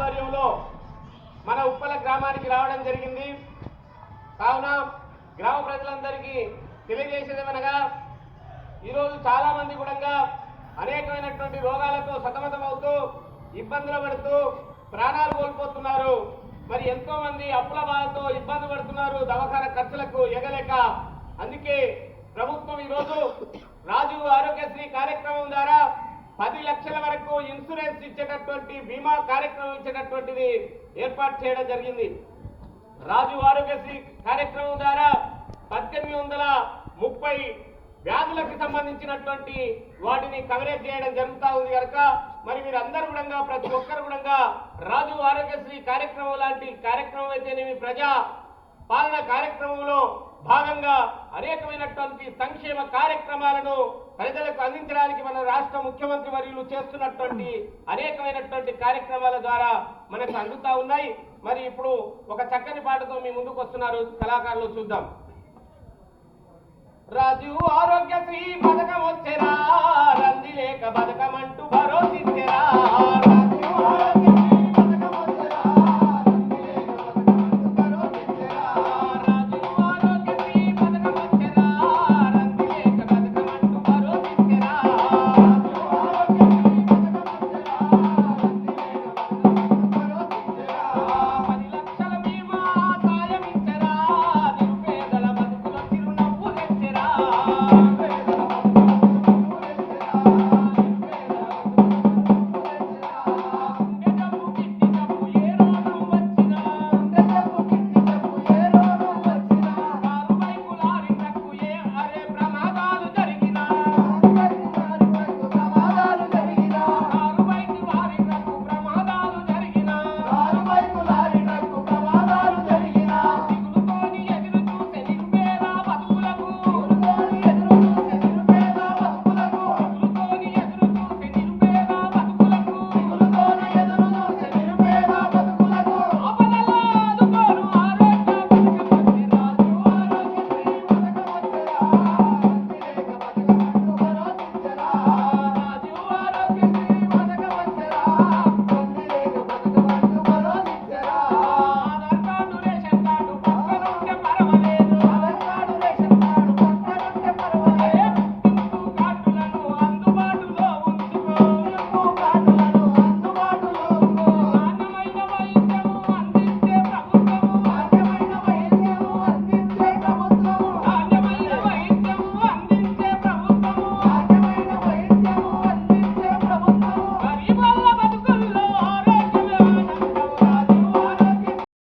ఆధ్వర్యంలో మన ఉప్పల గ్రామానికి రావడం జరిగింది. కావున గ్రామ ప్రజలందరికీ తెలియజేసేదేమనగా ఈరోజు చాలామంది కూడా అనేకమైనటువంటి రోగాలతో సతమతమవుతూ ఇబ్బందులు పడుతూ ప్రాణాలు కోల్పోతున్నారు. మరి ఎంతోమంది అప్పుల బాధతో ఇబ్బంది పడుతున్నారు దవాఖాన ఖర్చులకు ఎగలేక. అందుకే ప్రభుత్వం ఈరోజు రాజు ఆరోగ్యశ్రీ కార్యక్రమం ద్వారా పది లక్షల వరకు ఇన్సూరెన్స్ ఇచ్చేటటువంటి బీమా కార్యక్రమం ఇచ్చేటటువంటిది ఏర్పాటు చేయడం జరిగింది. రాజు ఆరోగ్యశ్రీ కార్యక్రమం ద్వారా పద్దెనిమిది వందల ముప్పై వ్యాధులకు సంబంధించినటువంటి వాటిని కవరేజ్ చేయడం జరుగుతూ ఉంది కనుక మరి మీరందరూ కూడా ప్రతి ఒక్కరు కూడా రాజు ఆరోగ్యశ్రీ కార్యక్రమం లాంటి కార్యక్రమం అయితేనేమి ప్రజా పాలన కార్యక్రమంలో భాగంగా అనేకమైనటువంటి సంక్షేమ కార్యక్రమాలను ప్రజలకు అందించడానికి మన రాష్ట్ర ముఖ్యమంత్రి వర్యులు చేస్తున్నటువంటి అనేకమైనటువంటి కార్యక్రమాల ద్వారా మనకు అందుతా ఉన్నాయి. మరి ఇప్పుడు ఒక చక్కని పాటతో మీ ముందుకు వస్తున్నారు కళాకారులు చూద్దాం. రాజు ఆరోగ్యశ్రీ